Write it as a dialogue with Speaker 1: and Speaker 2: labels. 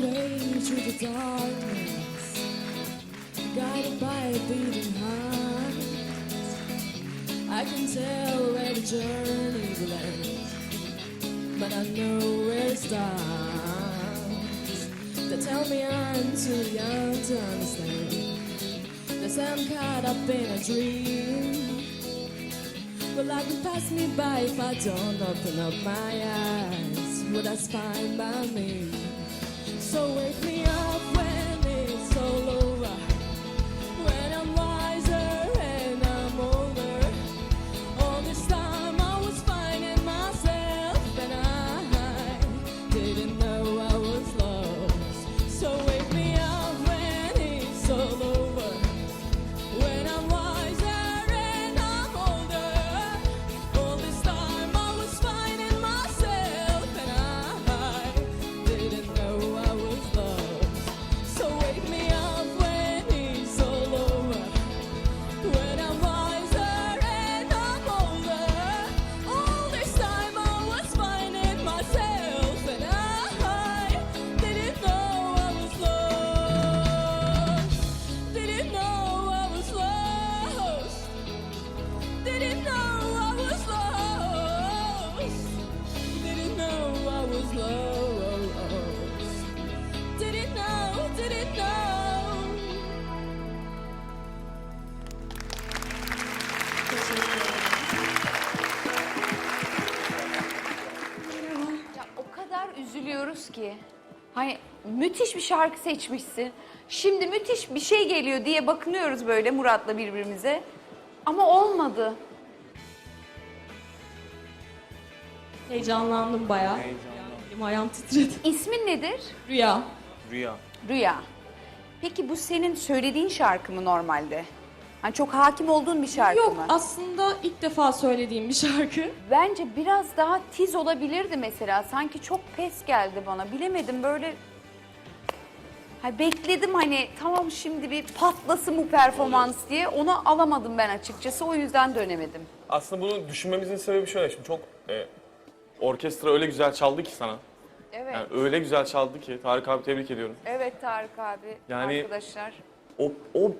Speaker 1: way through the darkness, guided by a beating heart. I can tell where the journey will end, but I know where it starts. They tell me I'm too young to understand. Say I'm caught up in a dream. But life will pass me by if I don't open up my eyes. Well, that's fine by me. So wake me up
Speaker 2: üzülüyoruz ki. Hani müthiş bir şarkı seçmişsin. Şimdi müthiş bir şey geliyor diye bakınıyoruz böyle Murat'la birbirimize. Ama olmadı.
Speaker 1: Heyecanlandım bayağı. Elim ayağım titredi.
Speaker 2: İsmin nedir?
Speaker 1: Rüya.
Speaker 3: Rüya.
Speaker 2: Rüya. Peki bu senin söylediğin şarkı mı normalde? Hani çok hakim olduğun bir şarkı
Speaker 1: Yok
Speaker 2: mı?
Speaker 1: aslında ilk defa söylediğim bir şarkı.
Speaker 2: Bence biraz daha tiz olabilirdi mesela. Sanki çok pes geldi bana. Bilemedim böyle... Ha, bekledim hani tamam şimdi bir patlasın bu performans diye. Onu alamadım ben açıkçası. O yüzden dönemedim.
Speaker 3: Aslında bunu düşünmemizin sebebi şöyle. Şimdi çok e, orkestra öyle güzel çaldı ki sana.
Speaker 2: Evet.
Speaker 3: Yani öyle güzel çaldı ki. Tarık abi tebrik ediyorum.
Speaker 2: Evet Tarık abi
Speaker 3: Yani-
Speaker 2: arkadaşlar.
Speaker 3: O, o